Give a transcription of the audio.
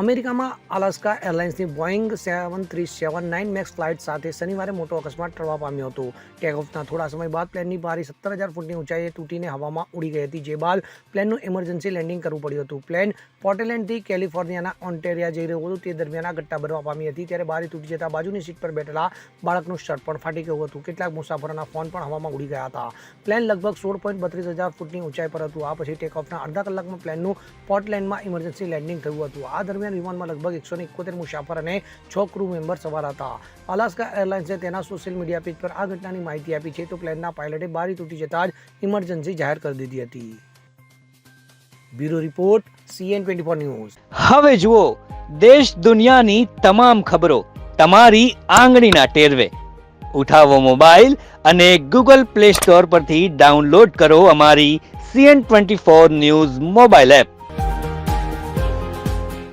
અમેરિકામાં Alaska એરલાઇન્સની Boeing seven three seven nine max flight સાથે શનિવારે મોટો અકસ્માત ટળવા પામ્યો હતો. ટેકઓફના થોડા સમય બાદ પ્લેનની બારી સત્તર હજાર ફૂટની ઊંચાઈએ તૂટીને હવામાં ઉડી ગઈ હતી, જે બાદ પ્લેનનું ઇમરજન્સી લેન્ડિંગ કરવું પડ્યું હતું. પ્લેન પોર્ટલેન્ડથી કેલિફોર્નિયાના ઓન્ટેરિયા જઈ રહ્યું હતું, તે દરમિયાન આ ઘટના બનવા પામી હતી, ત્યારે બારી તૂટી જતા બાજુની સીટ પર બેઠેલા બાળકનું શર્ટ પણ ફાટી ગયું હતું. કેટલાક મુસાફરોના ફોન પણ હવામાં ઉડી ગયા હતા. પ્લેન લગભગ સોળ પોઈન્ટ બત્રીસ હજાર ફૂટની ઊંચાઈ પર હતું. આ પછી ટેકઓફના અડધા કલાકમાં પ્લેનનું પોર્ટલેન્ડમાં ઇમરજન્સી લેન્ડિંગ થયું હતું. આ દરમિયાન વિમાનમાં લગભગ એકસો એકોતેર મુસાફર અને છ ક્રૂ મેમ્બર સવાર હતા. અલાસ્કા એરલાઇન્સે તેના સોશિયલ મીડિયા પેજ પર આ ઘટનાની માહિતી આપી છે તો પ્લેનના પાયલટે બારી તૂટી જતાં જ ઇમરજન્સી જાહેર કરી દીધી હતી. Bureau report CN twenty four news. હવે જુઓ, દેશ દુનિયાની તમામ ખબરો તમારી આંગળીના ટેરવે. ઉઠાવો મોબાઈલ અને ગૂગલ પ્લે સ્ટોર પરથી ડાઉનલોડ કરો અમારી CN twenty four news mobile app